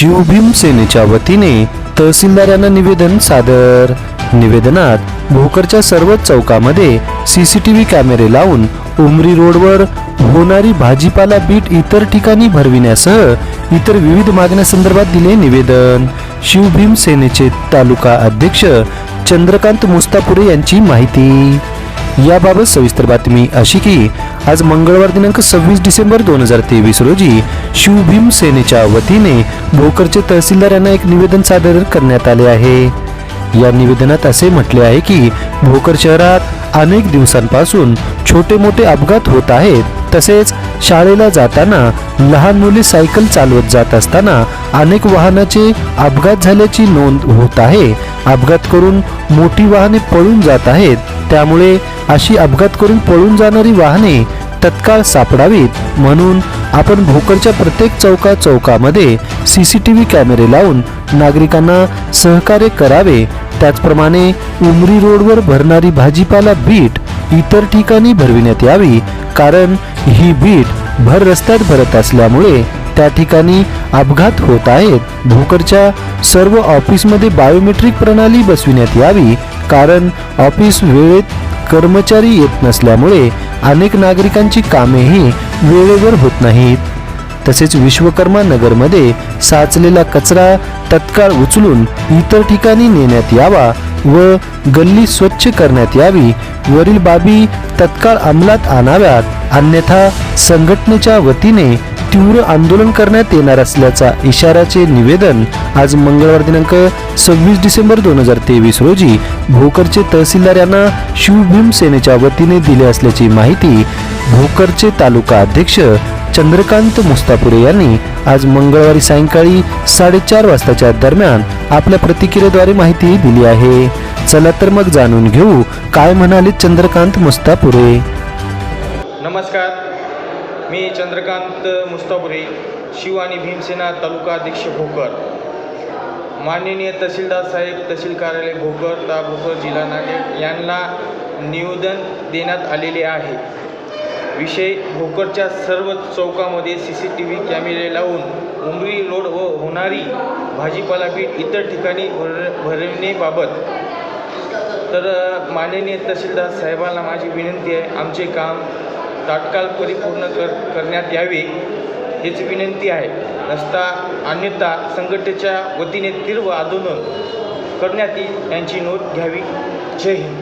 शिवभीम सेनेच्या वतीने तहसीलदारांना निवेदन सादर. निवेदनात भोकरच्या सर्वच चौकामध्ये सीसीटीव्ही कॅमेरे लावून उमरी रोडवर होणारी भाजीपाला बीट इतर ठिकाणी भरविण्यासह इतर विविध मागण्यासंदर्भात दिले निवेदन. शिवभीम सेनेचे तालुका अध्यक्ष चंद्रकांत मुस्तापुरे यांची माहिती. याबाबत सविस्तर बातमी अशी की आज मंगळवार दिनांक सव्वीस डिसेंबर दोन हजार तेवीस रोजी शिवभीम सेनेच्या वतीने भोकरचे तहसीलदार यांना एक निवेदन सादर करण्यात आले आहे. या निवेदनात असे म्हटले आहे की भोकर शहरात अनेक दिवसांपासून छोटे मोठे अपघात होत आहेत. तसेच शाळेला जाताना लहान मुले सायकल चालवत जात असताना अनेक वाहनाचे अपघात झाल्याची नोंद होत आहे. अपघात करून मोठी वाहने पळून जात आहेत. त्यामुळे अशी अपघात करून पळून जाणारी वाहने तत्काळ सापडावीत म्हणून आपण भोकरच्या प्रत्येक चौका चौकामध्ये सी सी टी व्ही कॅमेरे लावून नागरिकांना सहकार्य करावे. त्याचप्रमाणे उमरी रोडवर भरणारी भाजीपाला बीट इतर ठिकाणी भरविण्यात यावी कारण ही बीट भर रस्त्यात भरत असल्यामुळे त्या ठिकाणी अपघात होत आहेत. भोकरच्या सर्व ऑफिसमध्ये बायोमेट्रिक प्रणाली बसविण्यात यावी कारण ऑफिस वेळेत कर्मचारी येत नसल्यामुळे अनेक नागरिकांची कामेही वेळेवर होत नाहीत. तसेच विश्वकर्मा नगरमध्ये साचलेला कचरा तत्काळ उचलून इतर ठिकाणी नेण्यात यावा व गल्ली स्वच्छ करण्यात यावी वरील बाबी तत्काळ अंमलात आणाव्यात अन्यथा संघटनेच्या वतीने तीव्र आंदोलन करण्यात येणार असल्याचा इशाराचे निवेदन आज मंगळवार दिनांक सव्वीस डिसेंबर दोन हजार तेवीस रोजी भोकरचे तहसीलदार यांना शिवभीम सेनेच्या वतीने दिले असल्याची माहिती भोकरचे तालुका अध्यक्ष चंद्रकांत मुस्तापुरे यांनी आज मंगळवारी सायंकाळी साडेचार वाजताच्या दरम्यान आपल्या प्रतिक्रियेद्वारे माहिती दिली आहे. चला तर मग जाणून घेऊ काय म्हणाले चंद्रकांत मुस्तापुरे? नमस्कार. मी चंद्रकांत मुस्तापुरे शिव आणि भीमसेना तालुका अध्यक्ष भोकर. माननीय तहसीलदार साहेब तहसील कार्यालय भोकर ता भोकर जिल्हा नांदेड यांना निवेदन देण्यात आलेले आहे. विषय भोकरच्या सर्व चौकामध्ये सी सी टी व्ही कॅमेरे लावून उमरी रोड व होणारी भाजीपाला पीठ इतर ठिकाणी भर भरविणेबाबत तर माननीय तहसीलदार साहेबांना माझी विनंती आहे आमचे काम तात्काळ परिपूर्ण कर करण्यात यावे हीच विनंती आहे. रस्ता अन्यथा संघटनेच्या वतीने तीव्र आंदोलन करण्यात यांची नोंद घ्यावी. जय हिंद.